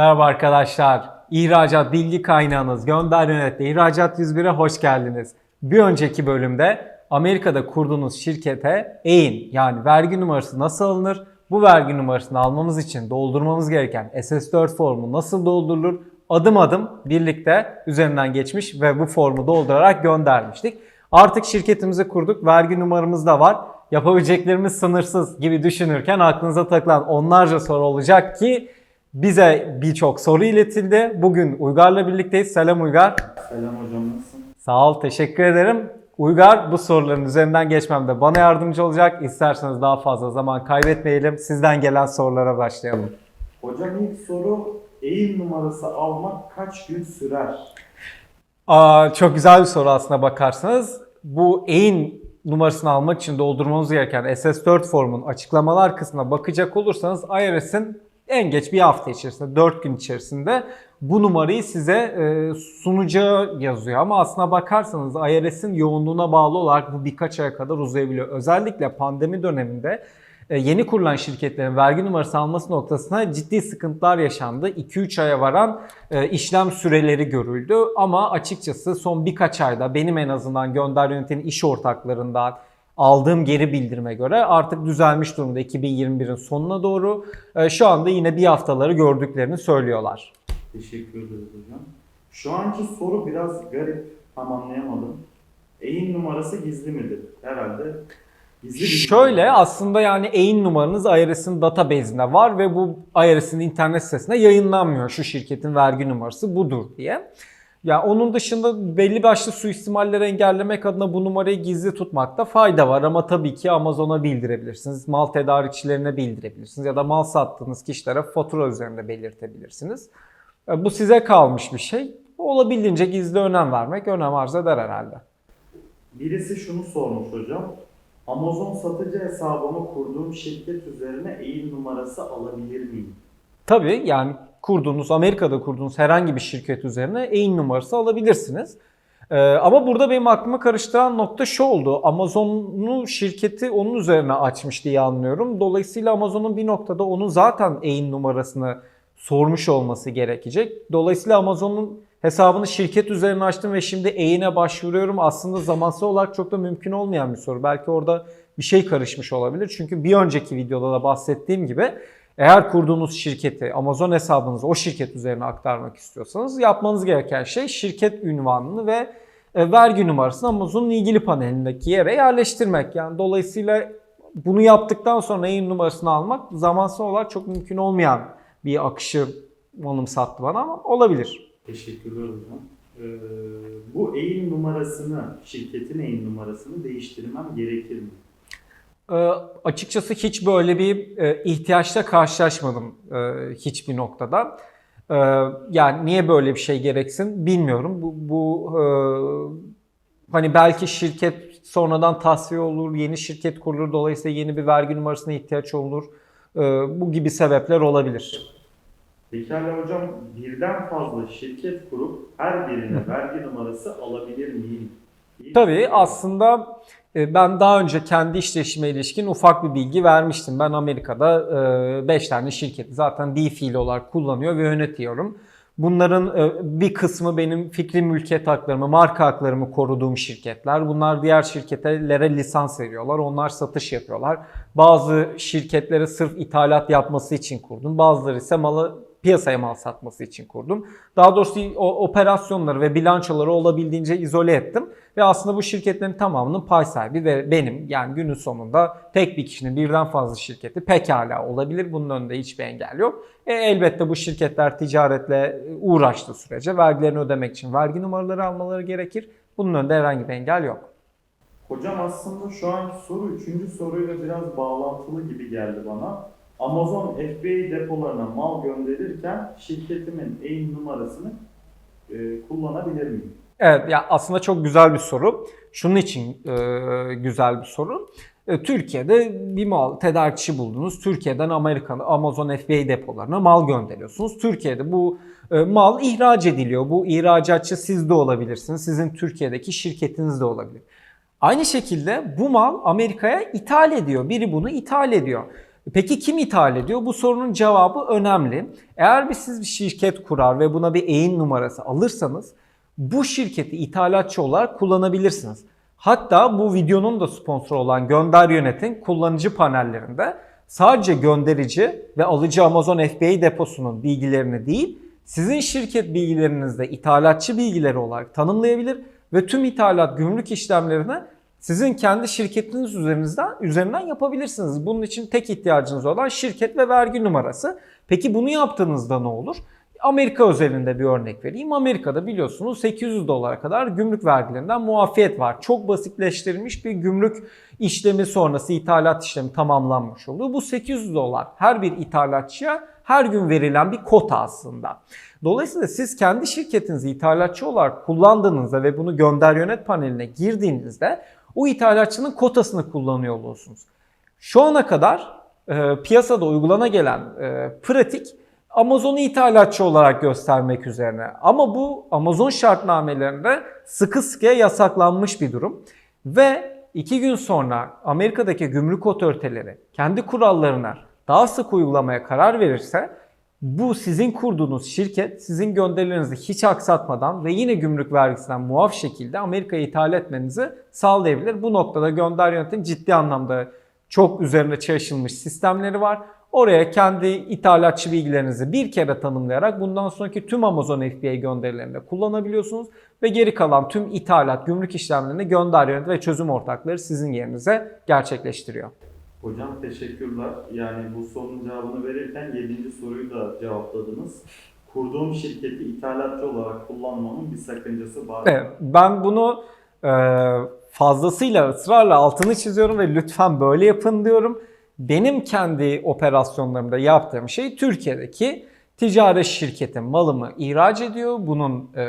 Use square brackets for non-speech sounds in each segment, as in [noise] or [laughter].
Merhaba arkadaşlar. İhracat bilgi kaynağınız Gönder Yönet'te İhracat 101'e hoş geldiniz. Bir önceki bölümde Amerika'da kurduğunuz şirkete EIN yani vergi numarası nasıl alınır? Bu vergi numarasını almamız için doldurmamız gereken SS4 formu nasıl doldurulur? Adım adım birlikte üzerinden geçmiş ve bu formu doldurarak göndermiştik. Artık şirketimizi kurduk. Vergi numaramız da var. Yapabileceklerimiz sınırsız gibi düşünürken aklınıza takılan onlarca soru olacak ki bize birçok soru iletildi. Bugün Uygar'la birlikteyiz. Selam Uygar. Selam hocam nasılsın? Sağ ol, teşekkür ederim. Uygar bu soruların üzerinden geçmemde bana yardımcı olacak. İsterseniz daha fazla zaman kaybetmeyelim. Sizden gelen sorulara başlayalım. Hocam ilk soru eğim numarası almak kaç gün sürer? Aa, çok güzel bir soru aslına bakarsanız. Bu EIN numarasını almak için doldurmamız gereken SS4 formun açıklamalar kısmına bakacak olursanız IRS'in en geç bir hafta içerisinde, 4 gün içerisinde bu numarayı size e, sunacağı yazıyor. Ama aslına bakarsanız IRS'in yoğunluğuna bağlı olarak bu birkaç aya kadar uzayabiliyor. Özellikle pandemi döneminde e, yeni kurulan şirketlerin vergi numarası alması noktasına ciddi sıkıntılar yaşandı. 2-3 aya varan e, işlem süreleri görüldü. Ama açıkçası son birkaç ayda benim en azından gönder yönetimin iş ortaklarından aldığım geri bildirime göre artık düzelmiş durumda 2021'in sonuna doğru. E, Şu anda yine bir haftaları gördüklerini söylüyorlar. Teşekkür ederiz hocam. Şu anki soru biraz garip. Tam anlayamadım. Eğim numarası gizli midir? Herhalde gizli Şöyle aslında yani EIN numaranız IRS'in database'inde var ve bu IRS'in internet sitesinde yayınlanmıyor. Şu şirketin vergi numarası budur diye. Ya onun dışında belli başlı suistimalleri engellemek adına bu numarayı gizli tutmakta fayda var ama tabii ki Amazon'a bildirebilirsiniz, mal tedarikçilerine bildirebilirsiniz ya da mal sattığınız kişilere fatura üzerinde belirtebilirsiniz. E, Bu size kalmış bir şey. Olabildiğince gizli önem vermek önem arz eder herhalde. Birisi şunu sormuş hocam. Amazon satıcı hesabımı kurduğum şirket üzerine eğim numarası alabilir miyim? Tabii yani kurduğunuz, Amerika'da kurduğunuz herhangi bir şirket üzerine EIN numarası alabilirsiniz. Ee, ama burada benim aklıma karıştıran nokta şu oldu. Amazon'un şirketi onun üzerine açmış diye anlıyorum. Dolayısıyla Amazon'un bir noktada onun zaten EIN numarasını sormuş olması gerekecek. Dolayısıyla Amazon'un hesabını şirket üzerine açtım ve şimdi EIN'e başvuruyorum. Aslında zamansal olarak çok da mümkün olmayan bir soru. Belki orada bir şey karışmış olabilir. Çünkü bir önceki videoda da bahsettiğim gibi eğer kurduğunuz şirketi Amazon hesabınızı o şirket üzerine aktarmak istiyorsanız yapmanız gereken şey şirket ünvanını ve e, vergi numarasını Amazon'un ilgili panelindeki yere yerleştirmek. Yani dolayısıyla bunu yaptıktan sonra EIN numarasını almak zamansal olarak çok mümkün olmayan bir akışı anımsattı bana ama olabilir. Teşekkürler hocam. Ee, bu eğim numarasını, şirketin eğim numarasını değiştirmem gerekir mi? Ee, açıkçası hiç böyle bir e, ihtiyaçla karşılaşmadım e, hiçbir noktada. Ee, yani niye böyle bir şey gereksin bilmiyorum. Bu, bu e, hani belki şirket sonradan tasfiye olur, yeni şirket kurulur, dolayısıyla yeni bir vergi numarasına ihtiyaç olur. Ee, bu gibi sebepler olabilir. Pekala hocam birden fazla şirket kurup her birine vergi numarası alabilir miyim? İyi. Tabii aslında ben daha önce kendi işleşime ilişkin ufak bir bilgi vermiştim. Ben Amerika'da 5 tane şirketi zaten D olarak kullanıyor ve yönetiyorum. Bunların e, bir kısmı benim fikri mülkiyet haklarımı, marka haklarımı koruduğum şirketler. Bunlar diğer şirketlere lisans veriyorlar. Onlar satış yapıyorlar. Bazı şirketlere sırf ithalat yapması için kurdum. Bazıları ise malı piyasaya mal satması için kurdum. Daha doğrusu o operasyonları ve bilançoları olabildiğince izole ettim. Ve aslında bu şirketlerin tamamının pay sahibi ve benim yani günün sonunda tek bir kişinin birden fazla şirketi pekala olabilir. Bunun önünde hiçbir engel yok. E, elbette bu şirketler ticaretle uğraştığı sürece vergilerini ödemek için vergi numaraları almaları gerekir. Bunun önünde herhangi bir engel yok. Hocam aslında şu anki soru üçüncü soruyla biraz bağlantılı gibi geldi bana. Amazon FBA depolarına mal gönderirken şirketimin eğim numarasını e, kullanabilir miyim? Evet ya aslında çok güzel bir soru. Şunun için e, güzel bir soru. E, Türkiye'de bir mal tedarikçi buldunuz. Türkiye'den Amerikan Amazon FBA depolarına mal gönderiyorsunuz. Türkiye'de bu e, mal ihraç ediliyor. Bu ihracatçı siz de olabilirsiniz. Sizin Türkiye'deki şirketiniz de olabilir. Aynı şekilde bu mal Amerika'ya ithal ediyor. Biri bunu ithal ediyor. Peki kim ithal ediyor? Bu sorunun cevabı önemli. Eğer bir siz bir şirket kurar ve buna bir EİN numarası alırsanız bu şirketi ithalatçı olarak kullanabilirsiniz. Hatta bu videonun da sponsoru olan Gönder Yönet'in kullanıcı panellerinde sadece gönderici ve alıcı Amazon FBA deposunun bilgilerini değil, sizin şirket bilgilerinizi de ithalatçı bilgileri olarak tanımlayabilir ve tüm ithalat gümrük işlemlerini sizin kendi şirketiniz üzerinizden üzerinden yapabilirsiniz. Bunun için tek ihtiyacınız olan şirket ve vergi numarası. Peki bunu yaptığınızda ne olur? Amerika özelinde bir örnek vereyim. Amerika'da biliyorsunuz 800 dolara kadar gümrük vergilerinden muafiyet var. Çok basitleştirilmiş bir gümrük işlemi sonrası ithalat işlemi tamamlanmış oluyor. Bu 800 dolar her bir ithalatçıya her gün verilen bir kota aslında. Dolayısıyla siz kendi şirketinizi ithalatçı olarak kullandığınızda ve bunu gönder yönet paneline girdiğinizde o ithalatçının kotasını kullanıyor olursunuz. Şu ana kadar e, piyasada uygulana gelen e, pratik Amazon'u ithalatçı olarak göstermek üzerine. Ama bu Amazon şartnamelerinde sıkı sıkıya yasaklanmış bir durum. Ve iki gün sonra Amerika'daki gümrük otoriteleri kendi kurallarına daha sık uygulamaya karar verirse bu sizin kurduğunuz şirket sizin gönderilerinizi hiç aksatmadan ve yine gümrük vergisinden muaf şekilde Amerika'ya ithal etmenizi sağlayabilir. Bu noktada gönder yönetim ciddi anlamda çok üzerine çalışılmış sistemleri var. Oraya kendi ithalatçı bilgilerinizi bir kere tanımlayarak bundan sonraki tüm Amazon FBA gönderilerinde kullanabiliyorsunuz. Ve geri kalan tüm ithalat, gümrük işlemlerini gönder yönetim ve çözüm ortakları sizin yerinize gerçekleştiriyor. Hocam teşekkürler. Yani bu sorunun cevabını verirken 7. soruyu da cevapladınız. Kurduğum şirketi ithalatçı olarak kullanmamın bir sakıncası var mı? Evet, ben bunu e, fazlasıyla ısrarla altını çiziyorum ve lütfen böyle yapın diyorum. Benim kendi operasyonlarımda yaptığım şey Türkiye'deki ticaret şirketim malımı ihraç ediyor. Bunun e,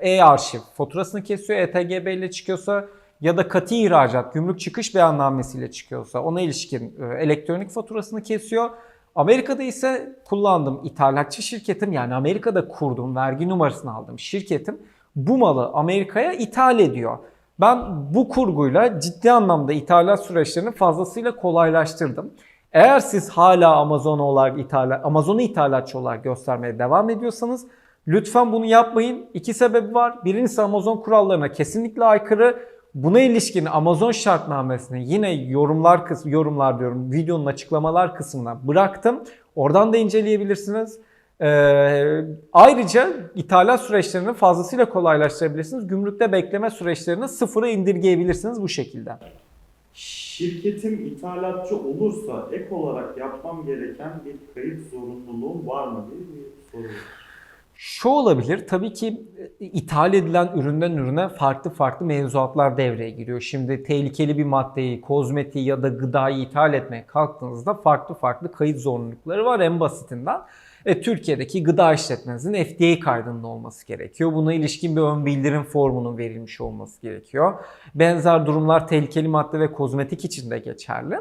e-arşiv faturasını kesiyor. ETGB ile çıkıyorsa ya da katı ihracat gümrük çıkış beyannamesiyle çıkıyorsa ona ilişkin e, elektronik faturasını kesiyor. Amerika'da ise kullandığım ithalatçı şirketim yani Amerika'da kurduğum vergi numarasını aldığım şirketim bu malı Amerika'ya ithal ediyor. Ben bu kurguyla ciddi anlamda ithalat süreçlerini fazlasıyla kolaylaştırdım. Eğer siz hala Amazon olarak ithalat, Amazon'u ithalatçı olarak göstermeye devam ediyorsanız lütfen bunu yapmayın. İki sebebi var. Birincisi Amazon kurallarına kesinlikle aykırı. Buna ilişkin Amazon şartnamesini yine yorumlar kısmı, yorumlar diyorum videonun açıklamalar kısmına bıraktım. Oradan da inceleyebilirsiniz. Ee, ayrıca ithalat süreçlerini fazlasıyla kolaylaştırabilirsiniz. Gümrükte bekleme süreçlerini sıfıra indirgeyebilirsiniz bu şekilde. Şirketim ithalatçı olursa ek olarak yapmam gereken bir kayıt zorunluluğum var mı diye bir soru. Şu olabilir tabii ki e, ithal edilen üründen ürüne farklı farklı mevzuatlar devreye giriyor. Şimdi tehlikeli bir maddeyi, kozmetiği ya da gıdayı ithal etmeye kalktığınızda farklı farklı kayıt zorunlulukları var en basitinden. E, Türkiye'deki gıda işletmenizin FDA kaydında olması gerekiyor. Buna ilişkin bir ön bildirim formunun verilmiş olması gerekiyor. Benzer durumlar tehlikeli madde ve kozmetik için de geçerli.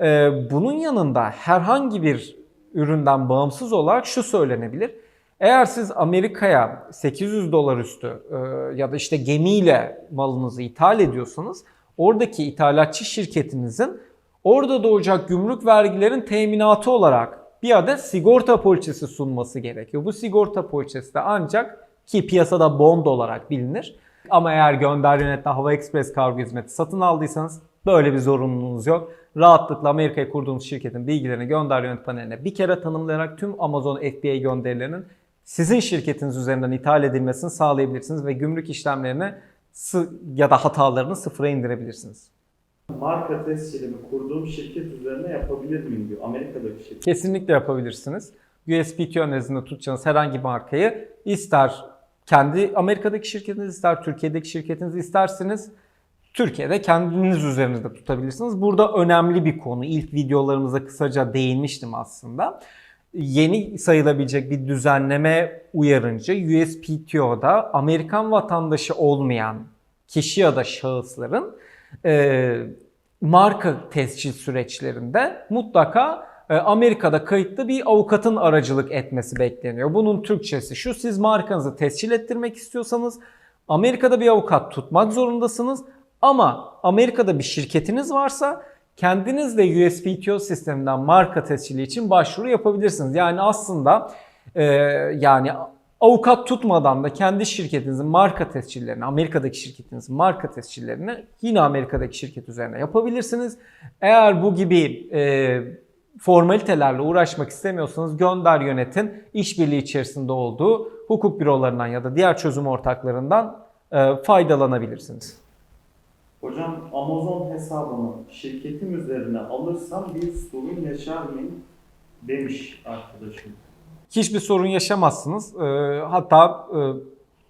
E, bunun yanında herhangi bir üründen bağımsız olarak şu söylenebilir. Eğer siz Amerika'ya 800 dolar üstü e, ya da işte gemiyle malınızı ithal ediyorsanız oradaki ithalatçı şirketinizin orada doğacak gümrük vergilerin teminatı olarak bir adet sigorta poliçesi sunması gerekiyor. Bu sigorta poliçesi de ancak ki piyasada bond olarak bilinir. Ama eğer gönder yönetle Hava Express kargo hizmeti satın aldıysanız böyle bir zorunluluğunuz yok. Rahatlıkla Amerika'ya kurduğunuz şirketin bilgilerini gönder yönet paneline bir kere tanımlayarak tüm Amazon FBA gönderilerinin sizin şirketiniz üzerinden ithal edilmesini sağlayabilirsiniz ve gümrük işlemlerini ya da hatalarını sıfıra indirebilirsiniz. Marka tescilimi kurduğum şirket üzerine yapabilir miyim diyor. Amerika'daki şirket. Kesinlikle yapabilirsiniz. USPTO nezdinde tutacağınız herhangi bir markayı ister kendi Amerika'daki şirketiniz ister Türkiye'deki şirketiniz isterseniz Türkiye'de kendiniz üzerinizde tutabilirsiniz. Burada önemli bir konu. İlk videolarımıza kısaca değinmiştim aslında. Yeni sayılabilecek bir düzenleme uyarınca USPTO'da Amerikan vatandaşı olmayan kişi ya da şahısların e, marka tescil süreçlerinde mutlaka e, Amerika'da kayıtlı bir avukatın aracılık etmesi bekleniyor. Bunun Türkçesi şu siz markanızı tescil ettirmek istiyorsanız Amerika'da bir avukat tutmak zorundasınız ama Amerika'da bir şirketiniz varsa kendiniz de USPTO sisteminden marka tescili için başvuru yapabilirsiniz. Yani aslında e, yani avukat tutmadan da kendi şirketinizin marka tescillerini, Amerika'daki şirketinizin marka tescillerini yine Amerika'daki şirket üzerine yapabilirsiniz. Eğer bu gibi e, formalitelerle uğraşmak istemiyorsanız gönder yönetin işbirliği içerisinde olduğu hukuk bürolarından ya da diğer çözüm ortaklarından e, faydalanabilirsiniz. Hocam Amazon hesabımı şirketim üzerine alırsam bir sorun yaşar mıyım demiş arkadaşım. Hiçbir sorun yaşamazsınız. E, hatta e,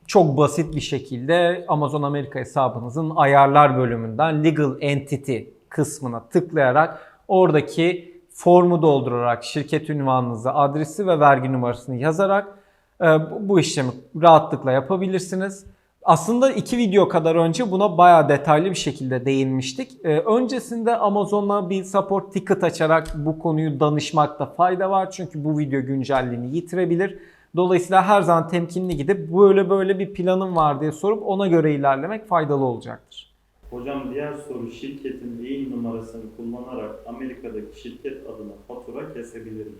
çok basit bir şekilde Amazon Amerika hesabınızın ayarlar bölümünden Legal Entity kısmına tıklayarak oradaki formu doldurarak şirket ünvanınızı, adresi ve vergi numarasını yazarak e, bu işlemi rahatlıkla yapabilirsiniz. Aslında iki video kadar önce buna bayağı detaylı bir şekilde değinmiştik. Ee, öncesinde Amazon'a bir support ticket açarak bu konuyu danışmakta fayda var. Çünkü bu video güncelliğini yitirebilir. Dolayısıyla her zaman temkinli gidip böyle böyle bir planım var diye sorup ona göre ilerlemek faydalı olacaktır. Hocam diğer soru şirketin EIN numarasını kullanarak Amerika'daki şirket adına fatura kesebilir miyim?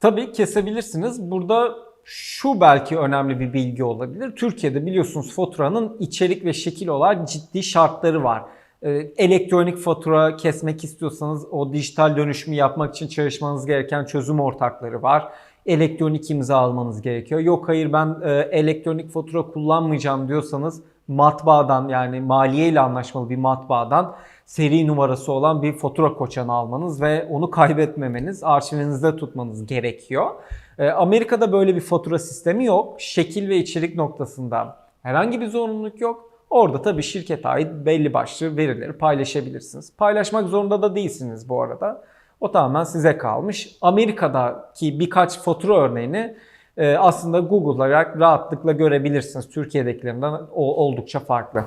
Tabii kesebilirsiniz. Burada şu belki önemli bir bilgi olabilir. Türkiye'de biliyorsunuz faturanın içerik ve şekil olarak ciddi şartları var. Ee, Elektronik fatura kesmek istiyorsanız o dijital dönüşümü yapmak için çalışmanız gereken çözüm ortakları var. Elektronik imza almanız gerekiyor. Yok hayır ben e, elektronik fatura kullanmayacağım diyorsanız matbaadan yani maliye ile anlaşmalı bir matbaadan seri numarası olan bir fatura koçanı almanız ve onu kaybetmemeniz, arşivinizde tutmanız gerekiyor. Ee, Amerika'da böyle bir fatura sistemi yok. Şekil ve içerik noktasında herhangi bir zorunluluk yok. Orada tabii şirkete ait belli başlı verileri paylaşabilirsiniz. Paylaşmak zorunda da değilsiniz bu arada. O tamamen size kalmış. Amerika'daki birkaç fatura örneğini e, aslında Google'layarak rahatlıkla görebilirsiniz. Türkiye'dekilerinden oldukça farklı.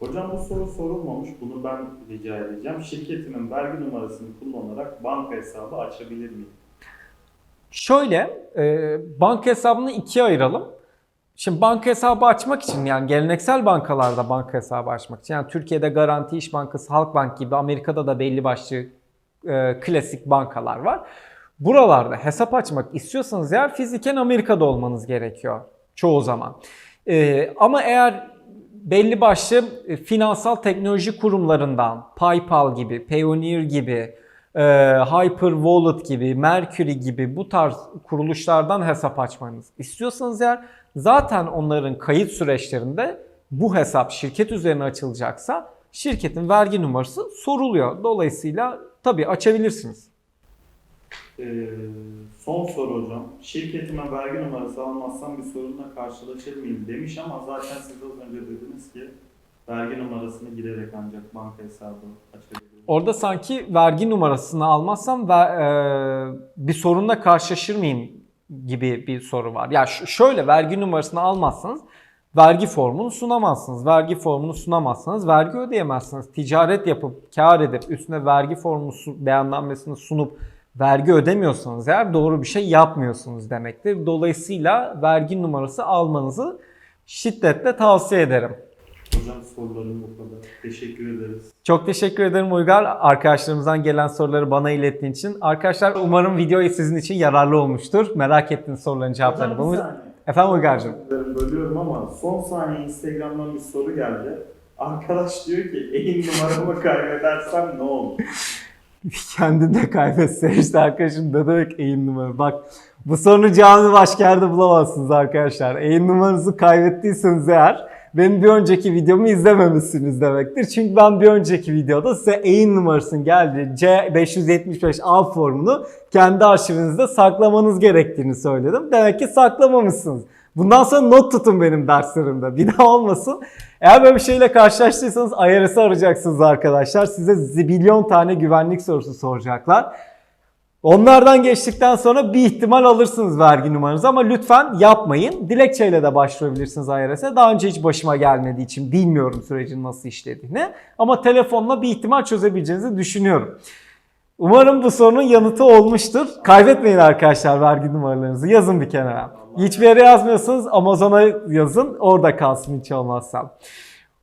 Hocam bu soru sorulmamış. Bunu ben rica edeceğim. Şirketimin vergi numarasını kullanarak banka hesabı açabilir miyim? Şöyle, e, banka hesabını ikiye ayıralım. Şimdi banka hesabı açmak için yani geleneksel bankalarda banka hesabı açmak için yani Türkiye'de Garanti İş Bankası, Halkbank gibi Amerika'da da belli başlı e, klasik bankalar var. Buralarda hesap açmak istiyorsanız eğer fiziken Amerika'da olmanız gerekiyor çoğu zaman. E, ama eğer belli başlı e, finansal teknoloji kurumlarından PayPal gibi, Payoneer gibi, e, Hyper Wallet gibi, Mercury gibi bu tarz kuruluşlardan hesap açmanız istiyorsanız eğer zaten onların kayıt süreçlerinde bu hesap şirket üzerine açılacaksa şirketin vergi numarası soruluyor. Dolayısıyla tabii açabilirsiniz. Ee, son soru hocam. Şirketime vergi numarası almazsam bir sorunla karşılaşır mıyım demiş ama zaten siz az önce dediniz ki vergi numarasını girerek ancak banka hesabı açabilirim. Orada sanki vergi numarasını almazsam ve e, bir sorunla karşılaşır mıyım gibi bir soru var. Ya ş- şöyle vergi numarasını almazsanız vergi formunu sunamazsınız. Vergi formunu sunamazsanız vergi ödeyemezsiniz. Ticaret yapıp kar edip üstüne vergi formu beyannamesini sunup vergi ödemiyorsanız eğer doğru bir şey yapmıyorsunuz demektir. Dolayısıyla vergi numarası almanızı şiddetle tavsiye ederim. Hocam sorularım bu kadar. Teşekkür ederiz. Çok teşekkür ederim Uygar. Arkadaşlarımızdan gelen soruları bana ilettiğin için. Arkadaşlar umarım video sizin için yararlı olmuştur. Merak ettiğiniz soruların cevaplarını Hocam bir bulmuş. saniye. Efendim Uygar'cığım. Bölüyorum, Bölüyorum ama son saniye Instagram'dan bir soru geldi. Arkadaş diyor ki eğin numaramı kaybedersem ne olur? [laughs] Kendini de kaybetse işte arkadaşım ne demek eğim numara. Bak bu sorunun cevabını başka yerde bulamazsınız arkadaşlar. Eğim numaranızı kaybettiyseniz eğer benim bir önceki videomu izlememişsiniz demektir. Çünkü ben bir önceki videoda size eğim numarasının geldiği C575A formunu kendi arşivinizde saklamanız gerektiğini söyledim. Demek ki saklamamışsınız. Bundan sonra not tutun benim derslerimde. Bir daha olmasın. Eğer böyle bir şeyle karşılaştıysanız IRS'ı arayacaksınız arkadaşlar. Size zibilyon tane güvenlik sorusu soracaklar. Onlardan geçtikten sonra bir ihtimal alırsınız vergi numaranızı ama lütfen yapmayın. Dilekçeyle de başvurabilirsiniz IRS'e. Daha önce hiç başıma gelmediği için bilmiyorum sürecin nasıl işlediğini. Ama telefonla bir ihtimal çözebileceğinizi düşünüyorum. Umarım bu sorunun yanıtı olmuştur. Kaybetmeyin arkadaşlar vergi numaralarınızı. Yazın bir kenara. Hiçbir yere yazmıyorsanız Amazon'a yazın. Orada kalsın hiç olmazsa.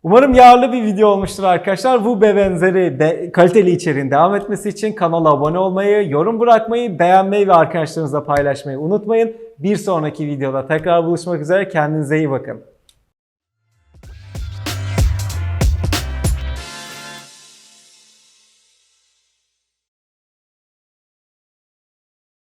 Umarım yararlı bir video olmuştur arkadaşlar. Bu ve benzeri de, kaliteli içeriğin devam etmesi için kanala abone olmayı, yorum bırakmayı, beğenmeyi ve arkadaşlarınızla paylaşmayı unutmayın. Bir sonraki videoda tekrar buluşmak üzere. Kendinize iyi bakın.